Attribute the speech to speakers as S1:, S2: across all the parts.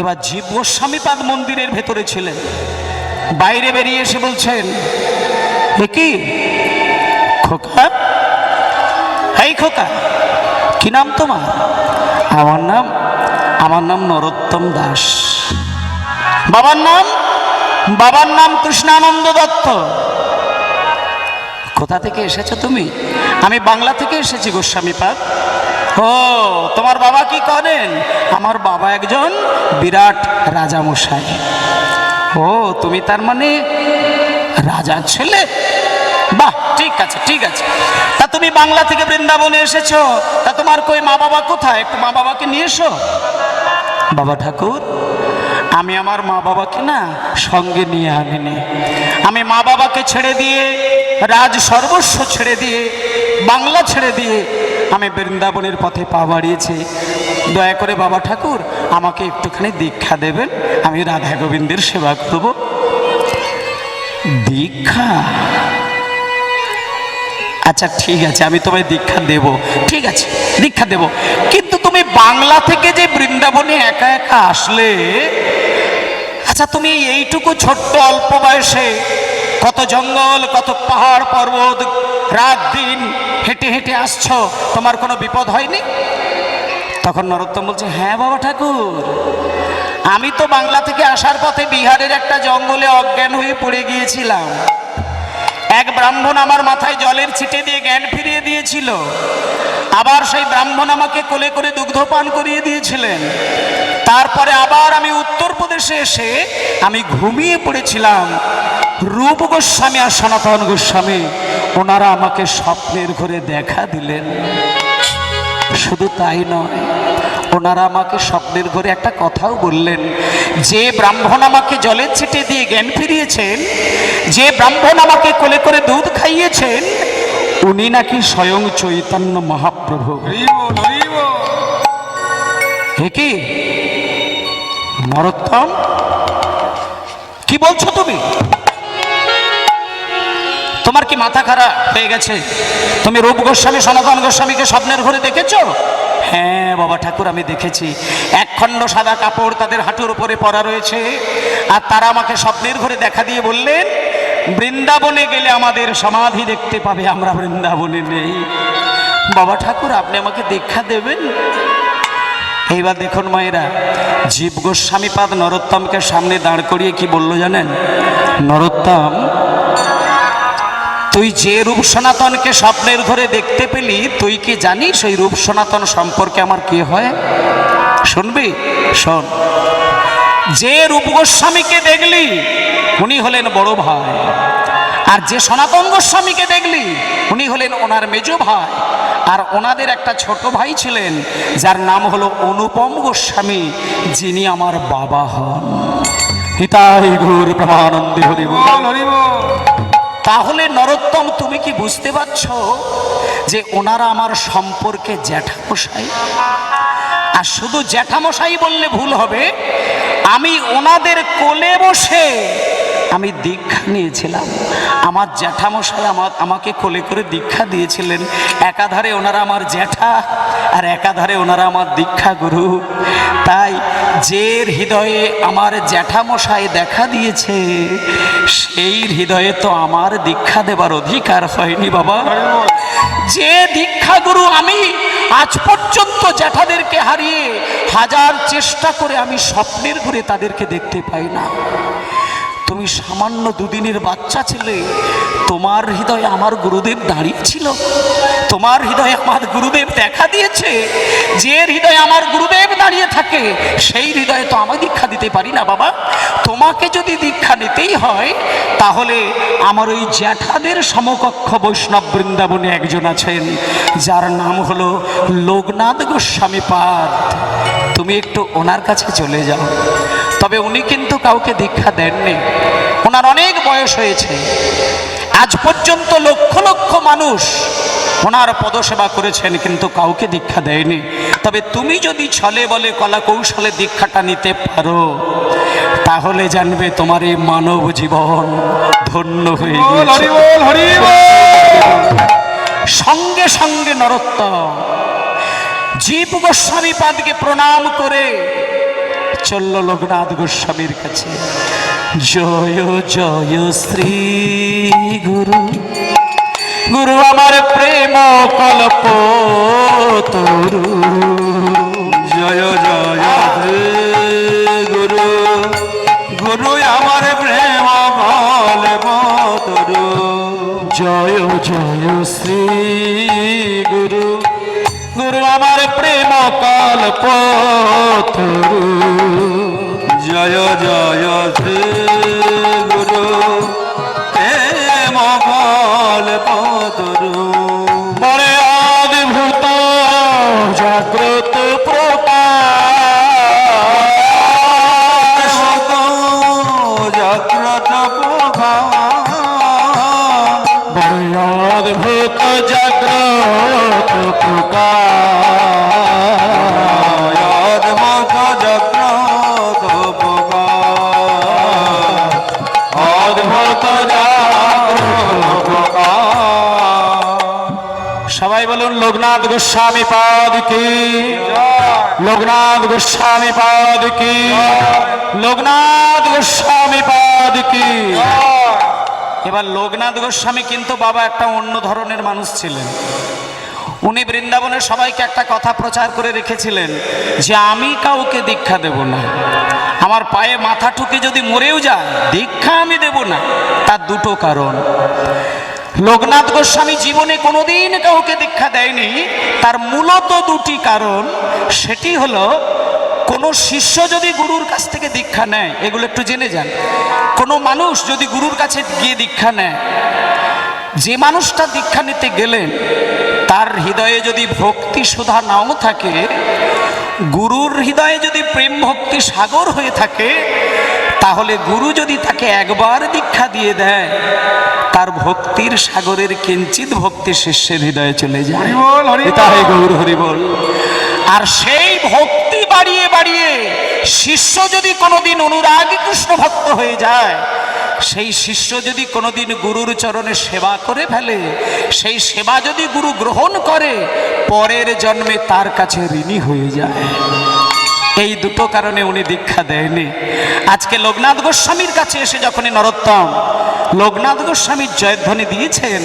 S1: এবার জীব গোস্বামীপাদ মন্দিরের ভেতরে ছিলেন। বাইরে বেরিয়ে এসে বলছেন কি? খোকা? এই খোকা, কি নাম তোমার? আমার নাম আমার নাম নরোত্তম দাস। বাবার নাম? বাবার নাম কৃষ্ণানন্দ দত্ত। কোথা থেকে এসেছ তুমি? আমি বাংলা থেকে এসেছি গোস্বামী গোস্বামীপাদ ও তোমার বাবা কি করেন? আমার বাবা একজন বিরাট রাজামশাই। ও, তুমি তার মানে রাজার ছেলে? বাহ, ঠিক আছে ঠিক আছে। তা তুমি বাংলা থেকে বৃন্দাবনে এসেছ, তা তোমার কই মা বাবা কোথায়? একটু মা বাবাকে নিয়ে এসো। বাবা ঠাকুর, আমি আমার মা বাবাকে না সঙ্গে নিয়ে আনিনি। আমি মা বাবাকে ছেড়ে দিয়ে, রাজ সর্বস্ব ছেড়ে দিয়ে, বাংলা ছেড়ে দিয়ে আমি বৃন্দাবনের পথে পা বাড়িয়েছি। দয়া করে বাবা ঠাকুর, আমাকে একটুখানি দীক্ষা দেবেন। আমি রাধা গোবিন্দের সেবা করব। দীক্ষা? আচ্ছা ঠিক আছে, আমি তোমায় দীক্ষা দেব। ঠিক আছে, দীক্ষা দেব। কিন্তু তুমি বাংলা থেকে যে বৃন্দাবনে একা একা আসলে আচ্ছা তুমি এইটুকু ছোট্ট অল্প বয়সে কত জঙ্গল, কত পাহাড় পর্বত রাত দিন হেঁটে হেঁটে আসছো, তোমার কোনো বিপদ হয়নি? তখন নরোত্তম বলছে হ্যাঁ বাবা ঠাকুর, আমি তো বাংলা থেকে আসার পথে বিহারের একটা জঙ্গলে অজ্ঞান হয়ে পড়ে গিয়েছিলাম। এক ব্রাহ্মণ আমার মাথায় জলের ছিটে দিয়ে জ্ঞান ফিরিয়ে দিয়েছিল। আবার সেই ব্রাহ্মণ আমাকে কোলে করে দুগ্ধপান করিয়ে দিয়েছিলেন। তারপরে আবার আমি উত্তরপ্রদেশে এসে আমি ঘুমিয়ে পড়েছিলাম। রূপ গোস্বামী আর সনাতন গোস্বামী, ওনারা আমাকে স্বপ্নের ঘরে দেখা দিলেন। শুধু তাই নয় ওনারা আমাকে স্বপ্নের ঘরে একটা কথাও বললেন যে ব্রাহ্মণ আমাকে জলের ছিটে দিয়ে জ্ঞান ফিরিয়েছেন যে ব্রাহ্মণ আমাকে কোলে করে দুধ খাইয়েছেন উনি নাকি স্বয়ং চৈতন্য মহাপ্রভু। কি? নরোত্তম কি বলছো তুমি? তোমার কি মাথা খারাপ হয়ে গেছে? তুমি রূপ গোস্বামী সনাতন গোস্বামীকে স্বপ্নের ঘরে দেখেছ? হ্যাঁ বাবা ঠাকুর, আমি দেখেছি। একখণ্ড সাদা কাপড় তাদের হাঁটুর উপরে পরা রয়েছে। আর তারা আমাকে স্বপ্নের ঘরে দেখা দিয়ে বললেন, বৃন্দাবনে গেলে আমাদের সমাধি দেখতে পাবে, আমরা বৃন্দাবনে নেই। বাবা ঠাকুর, আপনি আমাকে দীক্ষা দেবেন? এইবার দেখুন মায়েরা, জীব গোস্বামীপাদ নরোত্তমকে সামনে দাঁড় করিয়ে কি বলল জানেন? নরোত্তম তুই যে রূপ সনাতনকে স্বপ্নের ঘরে দেখতে পেলি, তুই কি জানিস ওই রূপ সনাতন সম্পর্কে আমার কি হয়? শুনবি? শোন। যে রূপ গোস্বামীকে দেখলি, উনি হলেন বড় ভাই। আর যে সনাতন গোস্বামীকে দেখলি, উনি হলেন ওনার মেজ ভাই। আর ওনাদের একটা ছোট ভাই ছিলেন, যার নাম হলো অনুপম গোস্বামী, যিনি আমার বাবা হন। হিতাই ঘুর প্রমানন্দী হরিব। তাহলে নরোত্তম, তুমি কি বুঝতে পারছ যে ওনারা আমার সম্পর্কে জ্যাঠামশাই? আর শুধু জ্যাঠামশাই বললে ভুল হবে, আমি ওনাদের কোলে বসে আমি দীক্ষা নিয়েছিলাম। আমার জ্যাঠামশাই আমার, আমাকে কোলে করে দীক্ষা দিয়েছিলেন। একাধারে ওনারা আমার জ্যাঠা আর একাধারে ওনারা আমার দীক্ষা গুরু। তাই যে হৃদয়ে আমার জ্যাঠামশাই দেখা দিয়েছে, সেই হৃদয়ে তো আমার দীক্ষা দেবার অধিকার হয়নি বাবা। যে দীক্ষাগুরু আমি, আজ পর্যন্ত জ্যাঠাদেরকে হারিয়ে হাজার চেষ্টা করে আমি স্বপ্নের ঘুরে তাদেরকে দেখতে পাই না। তুমি সামান্য দুদিনের বাচ্চা ছেলে, তোমার হৃদয়ে আমার গুরুদেব দাঁড়িয়েছিল। তোমার হৃদয়ে আমার গুরুদেব দেখা দিয়েছে। যে হৃদয়ে আমার গুরুদেব দাঁড়িয়ে থাকে, সেই হৃদয়ে তো আমি দীক্ষা দিতে পারি না বাবা। তোমাকে যদি দীক্ষা নিতেই হয়, তাহলে আমার ওই জ্যাঠাদের সমকক্ষ বৈষ্ণব বৃন্দাবনে একজন আছেন, যার নাম হলো লোকনাথ গোস্বামী পাদ। তুমি একটু ওনার কাছে চলে যাও। তবে উনি কিন্তু কাউকে দীক্ষা দেননি। ওনার অনেক বয়স হয়েছে। আজ পর্যন্ত লক্ষ লক্ষ মানুষ ওনার পদসেবা করেছেন কিন্তু কাউকে দীক্ষা দেয়নি। তবে তুমি যদি ছলে বলে কলা কৌশলে দীক্ষাটা নিতে পারো তাহলে জানবে তোমার এই মানব জীবন ধন্য হয়ে সঙ্গে সঙ্গে নরোত্তম। জীব গোস্বামী পাদকে প্রণাম করে চলল লোকনাথ গোস্বামীর কাছে। জয় জয় শ্রী গুরু। গুরু, আমার প্রেম কল্প তরু।
S2: জয় জয় গুরু। গুরু, আমার প্রেম বল তরু
S1: জয় জয় শ্রী গুরু। গুরু, আমার প্রেম কল্প তরু।
S2: জয় জয়
S1: গোস্বামী পাদ কি? লোকনাথ গোস্বামী পাদ কি? লোকনাথ গোস্বামী পাদ কি? এবার লোকনাথ গোস্বামী কিন্তু বাবা একটা অন্য ধরনের মানুষ ছিলেন। উনি বৃন্দাবনের সবাইকে একটা কথা প্রচার করে রেখেছিলেন যে আমি কাউকে দীক্ষা দেব না। আমার পায়ে মাথা ঠুকে যদি মরেও যায়, দীক্ষা আমি দেব না। তার দুটো কারণ। লোকনাথ গোস্বামী জীবনে কোনোদিন কাউকে দীক্ষা দেয়নি। তার মূলত দুটি কারণ। সেটি হলো, কোনো শিষ্য যদি গুরুর কাছ থেকে দীক্ষা নেয়, এগুলো একটু জেনে যান। কোনো মানুষ যদি গুরুর কাছে গিয়ে দীক্ষা নেয়, যে মানুষটা দীক্ষা নিতে গেলেন, তার হৃদয়ে যদি ভক্তি সুধা নাও থাকে, গুরুর হৃদয়ে যদি প্রেম ভক্তি সাগর হয়ে থাকে, তাহলে গুরু যদি তাকে একবার দীক্ষা দিয়ে দেয় তার ভক্তির সাগরের কিঞ্চিত ভক্তি শিষ্যের হৃদয়ে চলে যায়। গৌর হরিবল আর সেই ভক্তি বাড়িয়ে বাড়িয়ে শিষ্য যদি কোনোদিন অনুরাগী কৃষ্ণ ভক্ত হয়ে যায় সেই শিষ্য যদি কোনোদিন গুরুর চরণে সেবা করে ফেলে সেই সেবা যদি গুরু গ্রহণ করে পরের জন্মে তার কাছে ঋণী হয়ে যায়। এই দুটো কারণে উনি দীক্ষা দেয়নি। আজকে লোকনাথ গোস্বামীর কাছে এসে যখনই নরোত্তম লোকনাথ গোস্বামীর জয়ধ্বনি দিয়েছেন,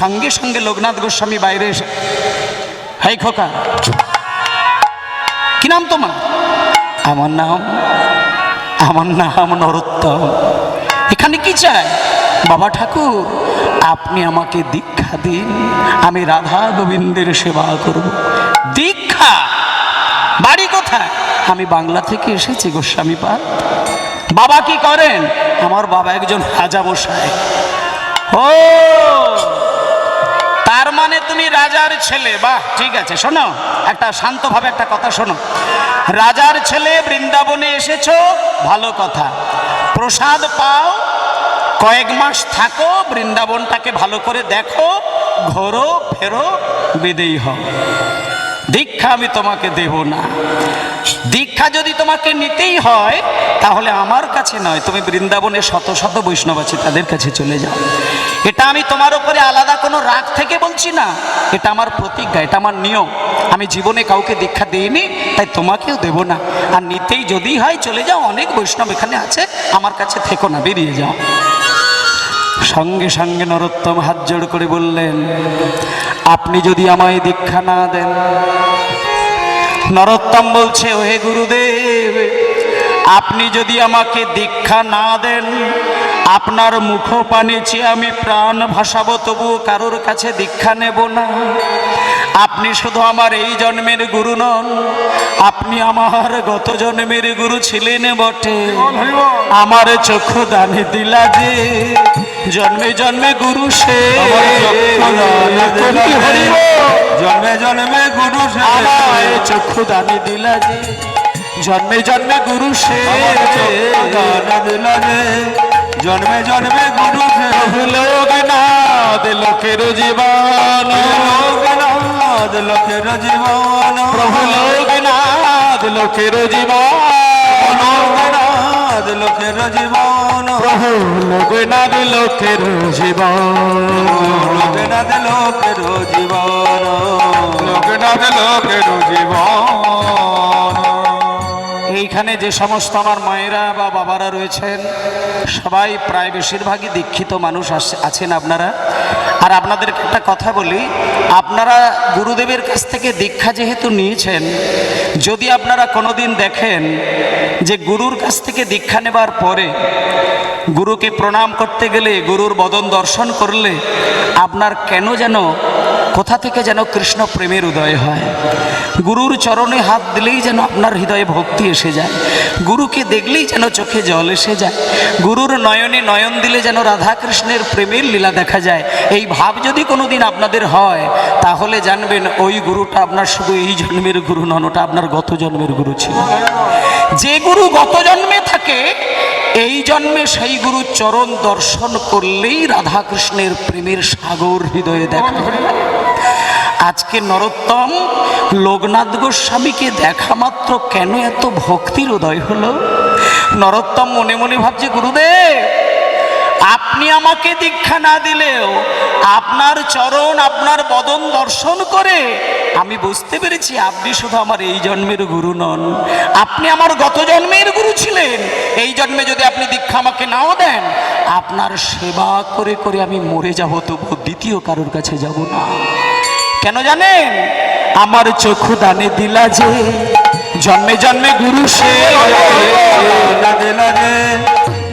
S1: সঙ্গে সঙ্গে লোকনাথ গোস্বামী বাইরে এসে হাই খোকা। কি নাম তোমার? আমার নাম আমার নাম নরোত্তম। এখানে কি চাই? বাবা ঠাকুর, আপনি আমাকে দীক্ষা দিন, আমি রাধা গোবিন্দের সেবা করব। দীক্ষা? বাড়ি কোথায়? আমি বাংলা থেকে এসেছি গোস্বামী পাল। বাবা কি করেন? আমার বাবা একজন রাজা মশাই। ও! তার মানে তুমি রাজার ছেলে। বাহ, ঠিক আছে, শোনো, একটা শান্তভাবে একটা কথা শোনো। রাজার ছেলে বৃন্দাবনে এসেছ? ভালো কথা। প্রসাদ পাও, কয়েক মাস থাকো, বৃন্দাবনটাকে ভালো করে দেখো, ঘোরো, ফেরো বিদেয়ী হও। দীক্ষা আমি তোমাকে দেব না। দীক্ষা যদি তোমাকে নিতেই হয়, তাহলে আমার কাছে নয়। তুমি বৃন্দাবনে শত শত বৈষ্ণব আছে তাদের কাছে চলে যাও। এটা আমি তোমার উপরে আলাদা কোনো রাগ থেকে বলছি না। এটা আমার প্রতিজ্ঞা, এটা আমার নিয়ম। আমি জীবনে কাউকে দীক্ষা দিইনি, তাই তোমাকেও দেব না। আর নিতেই যদি হয়, চলে যাও। অনেক বৈষ্ণব এখানে আছে, আমার কাছে থেকো না, বেরিয়ে যাও। সঙ্গে সঙ্গে নরোত্তম হাত জোড় করে বললেন, আপনি যদি আমায় দীক্ষা না দেন নরোত্তম বলছে, ওহে গুরুদেব, আপনি যদি আমাকে দীক্ষা না দেন, আপনার মুখ পানে চেয়ে আমি প্রাণ ভাসাবো তবু কারোর কাছে দীক্ষা নেব না। আপনি শুধু আমার এই জন্মের গুরু নন, আপনি আমার গত জন্মের গুরু ছিলেন বটে। আমার চক্ষু দানে দিলা যে জন্মে জন্মে গুরু সে।
S2: জন্মে জন্মে গুরু সে।
S1: চক্ষু দানে দিলা যে। জন্মে জন্মে গুরু সে।
S2: দান দিলা যে। জন্মে জন্মে গুরু সে।
S1: লোক নাদ লোকের জীবন।
S2: লোকের জীবন।
S1: প্রভু লোক নাদ লোকের জীবন।
S2: লোকের জীবন।
S1: প্রভু লোক নাদ লোকের জীবন।
S2: লোকনাথ লোকের জীবন। লোকনাথ লোকের জীবন।
S1: এইখানে যে সমস্ত আমার মায়েরা বা বাবারা রয়েছেন সবাই প্রায় বেশিরভাগই দীক্ষিত মানুষ আস- আছেন আপনারা। আর আপনাদেরকে একটা কথা বলি, আপনারা গুরুদেবের কাছ থেকে দীক্ষা যেহেতু নিয়েছেন, যদি আপনারা কোনোদিন দেখেন যে গুরুর কাছ থেকে দীক্ষা নেবার পরে গুরুকে প্রণাম করতে গেলে, গুরুর বদন দর্শন করলে আপনার কেন যেন, কোথা থেকে যেন কৃষ্ণ প্রেমের উদয় হয়? গুরুর চরণে হাত দিলেই যেন আপনার হৃদয়ে ভক্তি এসে যায়, গুরুকে দেখলেই যেন চোখে জল এসে যায়, গুরুর নয়নে নয়ন দিলে যেন রাধা কৃষ্ণের প্রেমের লীলা দেখা যায়, এই ভাব যদি কোনোদিন আপনাদের হয়, তাহলে জানবেন ওই গুরুটা আপনার শুধু এই জন্মের গুরু নন, ওটা আপনার গত জন্মের গুরু ছিল যে গুরু গত জন্মে থাকে, এই জন্মে সেই গুরু চরণ দর্শন করলেই রাধা কৃষ্ণের প্রেমের সাগর হৃদয়ে দেখা। আজকে নরোত্তম লোকনাথ গোস্বামীকে দেখা মাত্র কেন এত ভক্তির উদয় হলো নরোত্তম মনে মনে ভাবছে, গুরুদেব আপনি আমাকে দীক্ষা না দিলেও আপনার চরণ, আপনার বদন দর্শন করে আমি বুঝতে পেরেছি আপনি শুধু আমার এই জন্মের গুরু নন। আপনি আমার গত জন্মের গুরু ছিলেন। এই জন্মে যদি আপনি দীক্ষা আমাকে নাও দেন, আপনার সেবা করে করে আমি মরে যাব, তবু দ্বিতীয় কারোর কাছে যাব না। কেন জানেন? আমার চক্ষু দানে দিলা যে, জন্মে জন্মে গুরু সে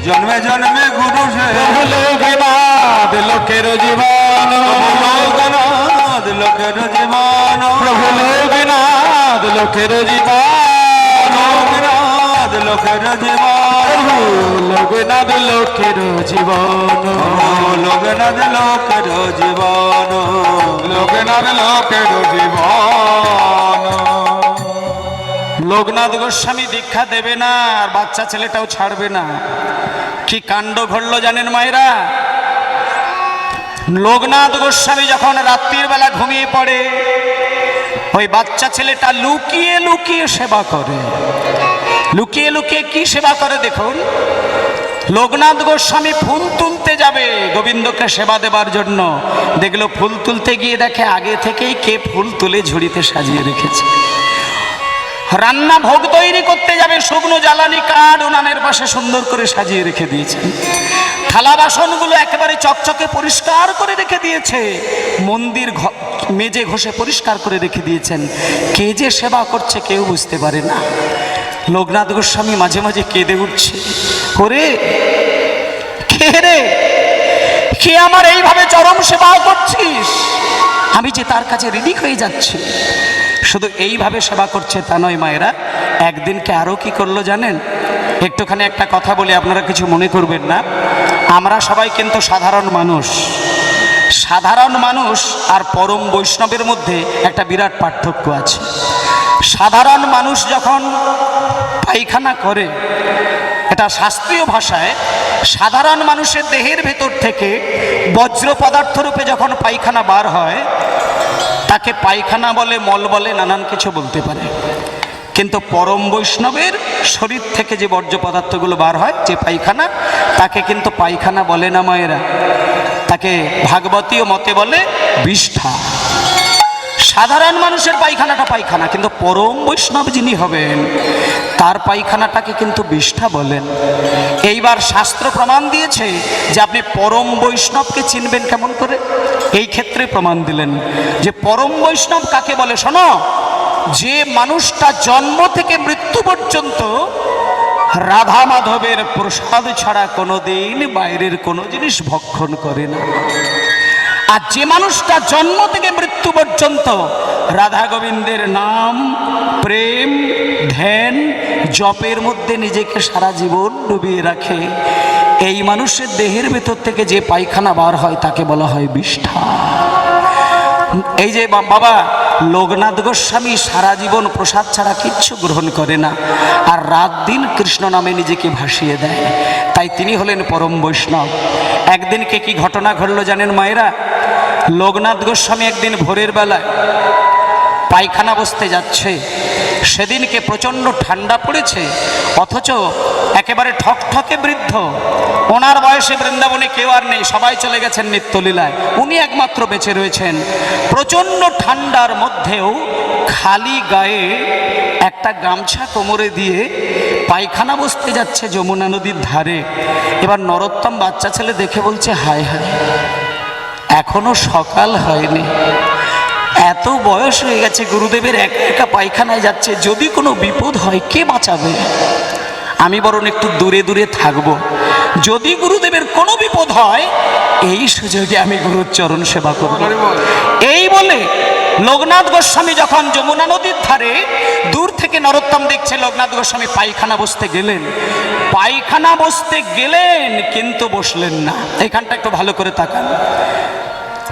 S2: জন্মে জন্মে গুরু সে
S1: লোকনাথ লোকের জীবন।
S2: লোকনাথ লোকের জীবন।
S1: প্রভু লোকনাথ লোকের জীবন।
S2: লোকনাথ লোকের জীবন।
S1: লোকনাথ লোকের জীবন।
S2: লোকনাথ লোকের জীবন। লোকনাথ লোকের জীবন।
S1: লোকনাথ গোস্বামী দীক্ষা দেবে না আর বাচ্চা ছেলেটাও ছাড়বে না। কি কাণ্ড ঘটলো জানেন মায়েরা? লোকনাথ গোস্বামী যখন রাত্রির বেলা ঘুমিয়ে পড়ে, ওই বাচ্চা ছেলেটা লুকিয়ে লুকিয়ে সেবা করে। লুকিয়ে লুকিয়ে কি সেবা করে দেখুন? লোকনাথ গোস্বামী ফুল তুলতে যাবে গোবিন্দকে সেবা দেবার জন্য। দেখল ফুল তুলতে গিয়ে দেখে আগে থেকেই কে ফুল তুলে ঝুড়িতে সাজিয়ে রেখেছে। রান্না ভোগ তৈরি করতে যাবে, শুকনো জ্বালানি কাঠ উনানের পাশে সুন্দর করে সাজিয়ে রেখে দিয়েছে। থালা বাসনগুলো একেবারে চকচকে পরিষ্কার করে রেখে দিয়েছে। মন্দির মেজে ঘষে পরিষ্কার করে রেখে দিয়েছেন। কে যে সেবা করছে কেউ বুঝতে পারে না। লোকনাথ গোস্বামী মাঝে মাঝে কেঁদে উঠছে। ওরে, কে রে? কে আমার এইভাবে চরম সেবা করছিস? আমি যে তার কাছে রেডি হয়ে যাচ্ছি। শুধু এইভাবে সেবা করছে তা নয় মায়েরা একদিনকে আরও কি করল জানেন? একটুখানি একটা কথা বলে আপনারা কিছু মনে করবেন না। আমরা সবাই কিন্তু সাধারণ মানুষ। সাধারণ মানুষ আর পরম বৈষ্ণবের মধ্যে একটা বিরাট পার্থক্য আছে। সাধারণ মানুষ যখন পায়খানা করে, এটা শাস্ত্রীয় ভাষায় সাধারণ মানুষের দেহের ভেতর থেকে বজ্র পদার্থ রূপে যখন পায়খানা বার হয়, তাকে পায়খানা বলে, মল বলে, নানান কিছু বলতে পারে। কিন্তু পরম বৈষ্ণবের শরীর থেকে যে বর্জ্য পদার্থগুলো বার হয়, যে পায়খানা, তাকে কিন্তু পায়খানা বলে না মায়েরা। তাকে ভাগবতীয় মতে বলে, বিষ্ঠা। সাধারণ মানুষের পায়খানাটা পায়খানা, কিন্তু পরম বৈষ্ণব যিনি হবেন, তার পায়খানাটাকে কিন্তু বিষ্ঠা বলেন। এইবার শাস্ত্র প্রমাণ দিয়েছে যে আপনি পরম বৈষ্ণবকে চিনবেন কেমন করে। এই ক্ষেত্রে প্রমাণ দিলেন যে পরম বৈষ্ণব কাকে বলে শোনো? যে মানুষটা জন্ম থেকে মৃত্যু পর্যন্ত রাধা মাধবের প্রসাদ ছাড়া কোনোদিন বাইরের কোনো জিনিস ভক্ষণ করে না। আর যে মানুষটা জন্ম থেকে মৃত্যু পর্যন্ত রাধা গোবিন্দের নাম, প্রেম, ধ্যান, জপের মধ্যে নিজেকে সারা জীবন ডুবিয়ে রাখে। এই মানুষের দেহের ভেতর থেকে যে পায়খানা বার হয় তাকে বলা হয় বিষ্ঠা। এই যে বাবা, লোকনাথ গোস্বামী সারা জীবন প্রসাদ ছাড়া কিচ্ছু গ্রহণ করে না আর রাত দিন কৃষ্ণ নামে নিজেকে ভাসিয়ে দেয়। তাই তিনি হলেন পরম বৈষ্ণব। একদিনকে কি ঘটনা ঘটলো জানেন মায়েরা? লোকনাথ গোস্বামী একদিন ভোরের বেলায় পায়খানা বসতে যাচ্ছে। সেদিনকে প্রচণ্ড ঠান্ডা পড়েছে, অথচ একেবারে ঠকঠকে বৃদ্ধ। ওনার বয়সে বৃন্দাবনে কেউ আর নেই, সবাই চলে গেছেন নিত্যলীলায়। উনি একমাত্র বেঁচে রয়েছেন। প্রচণ্ড ঠান্ডার মধ্যেও খালি গায়ে একটা গামছা কোমরে দিয়ে পায়খানা বসতে যাচ্ছে যমুনা নদীর ধারে। এবার নরোত্তম বাচ্চা ছেলে দেখে বলছে, হায় হায়। এখনও সকাল হয়নি। এত বয়স হয়ে গেছে, গুরুদেবের একা একা পায়খানায় যাচ্ছে। যদি কোনো বিপদ হয়, কে বাঁচাবে? আমি বরং একটু দূরে দূরে থাকব। যদি গুরুদেবের কোনো বিপদ হয়, এই সুযোগে আমি গুরুর চরণ সেবা করব। এই বলে লোকনাথ গোস্বামী যখন যমুনা নদীর ধারে দূর থেকে নরোত্তম দেখছে, লোকনাথ গোস্বামী পায়খানা বসতে গেলেন। পায়খানা বসতে গেলেন, কিন্তু বসলেন না। এখানটা একটু ভালো করে তাকান।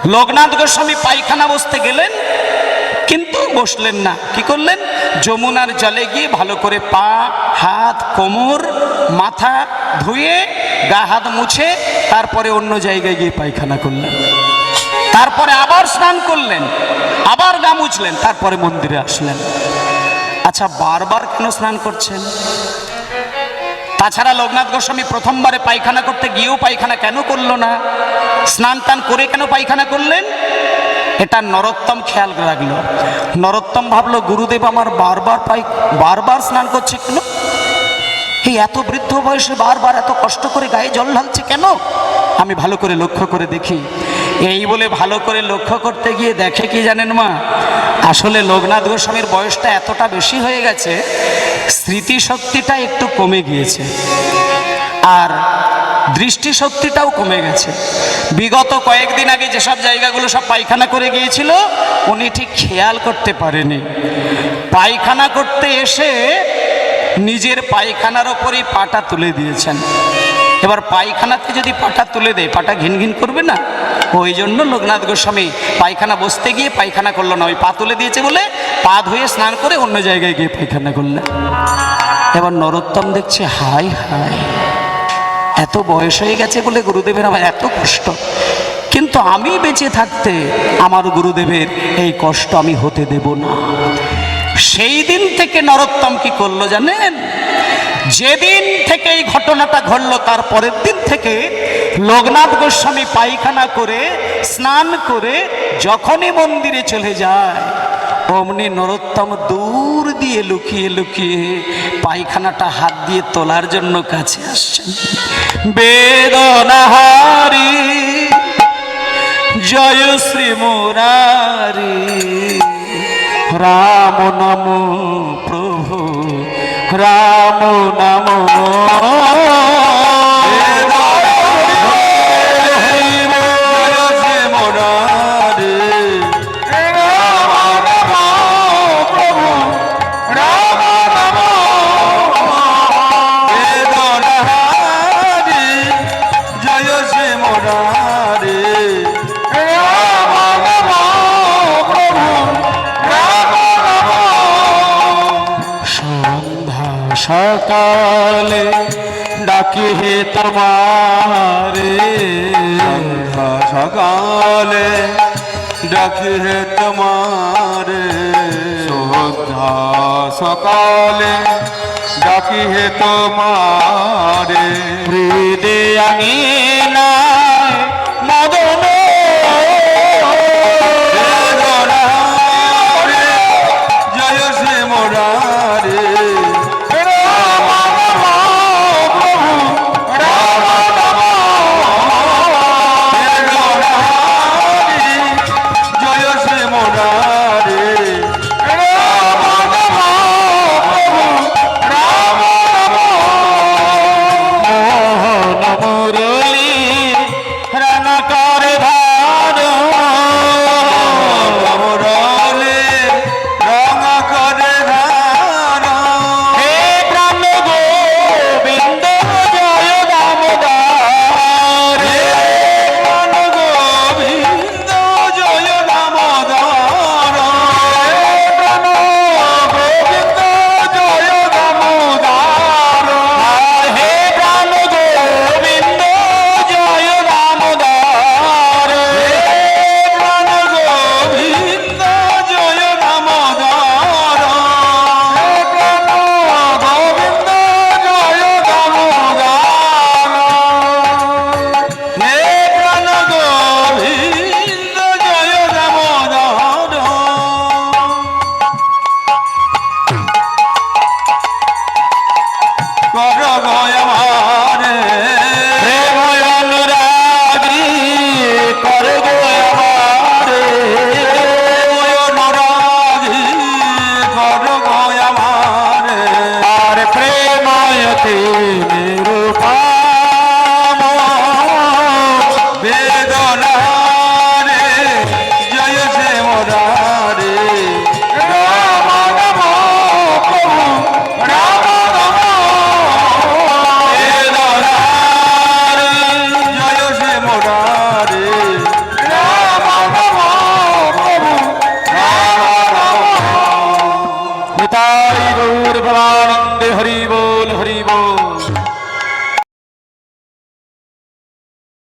S1: লোকনাথ গোস্বামী পায়খানা বসতে গেলেন, কিন্তু বসলেন না। কি করলেন? যমুনার জলে গিয়ে ভালো করে পা, হাত, কোমর, মাথা ধুয়ে, গা, হাত মুছে, তারপরে অন্য জায়গায় গিয়ে পায়খানা করলেন। তারপরে আবার স্নান করলেন, আবার গা মুছলেন, তারপরে মন্দিরে আসলেন। আচ্ছা বারবার কেন স্নান করছেন? তাছাড়া লোকনাথ গোস্বামী প্রথমবারে পায়খানা করতে গিয়েও পায়খানা কেন করল না? স্নান টান করে কেন পায়খানা করলেন? এটা নরোত্তম খেয়াল রাখল। নরোত্তম ভাবলো, গুরুদেব আমার বারবার পাই বারবার স্নান করছে কেন? এই এত বৃদ্ধ বয়সে বারবার এত কষ্ট করে গায়ে জল ঢালছে কেন? আমি ভালো করে লক্ষ্য করে দেখি। এই বলে ভালো করে লক্ষ্য করতে গিয়ে দেখে কি জানেন মা? আসলে লোকনাথ গোস্বামীর বয়সটা এতটা বেশি হয়ে গেছে স্মৃতিশক্তিটা একটু কমে গিয়েছে। আর দৃষ্টিশক্তিটাও কমে গেছে। বিগত কয়েকদিন আগে যেসব জায়গাগুলো সব পায়খানা করে গিয়েছিল, উনি ঠিক খেয়াল করতে পারেনি পায়খানা করতে এসে নিজের পায়খানার ওপরই পাটা তুলে দিয়েছেন। এবার পায়খানাতে যদি পাটা তুলে দেয়, পাটা ঘিন ঘিন করবে না? ওই জন্য লোকনাথ গোস্বামী পায়খানা বসতে গিয়ে পায়খানা করল না, ওই পা তুলে দিয়েছে বলে পা ধুয়ে স্নান করে অন্য জায়গায় গিয়ে পায়খানা করলেন। এবার নরোত্তম দেখছে, হাই হাই, এত বয়স হয়ে গেছে বলে গুরুদেবের আমার এত কষ্ট। কিন্তু আমি বেঁচে থাকতে আমার গুরুদেবের এই কষ্ট আমি হতে দেব না। সেই দিন থেকে নরোত্তম কি করল জানেন? যেদিন থেকে এই ঘটনাটা ঘটল, তার পরের দিন থেকে লোকনাথ গোস্বামী পায়খানা করে, স্নান করে যখনই মন্দিরে চলে যায়, অমনি নরোত্তম দূর দিয়ে লুকিয়ে লুকিয়ে পায়খানাটা হাত দিয়ে তোলার জন্য কাছে আসছেন। বেদনাহারি, জয় শ্রী মুরারি, রাম নাম রাম নাম সকালে ডাকি হে তোমারে।
S2: সকালে ডাকি হে তোমারে। শ্রদ্ধা সকালে ডাকি হে তোমারে।
S1: হৃদয় আঙিয়ে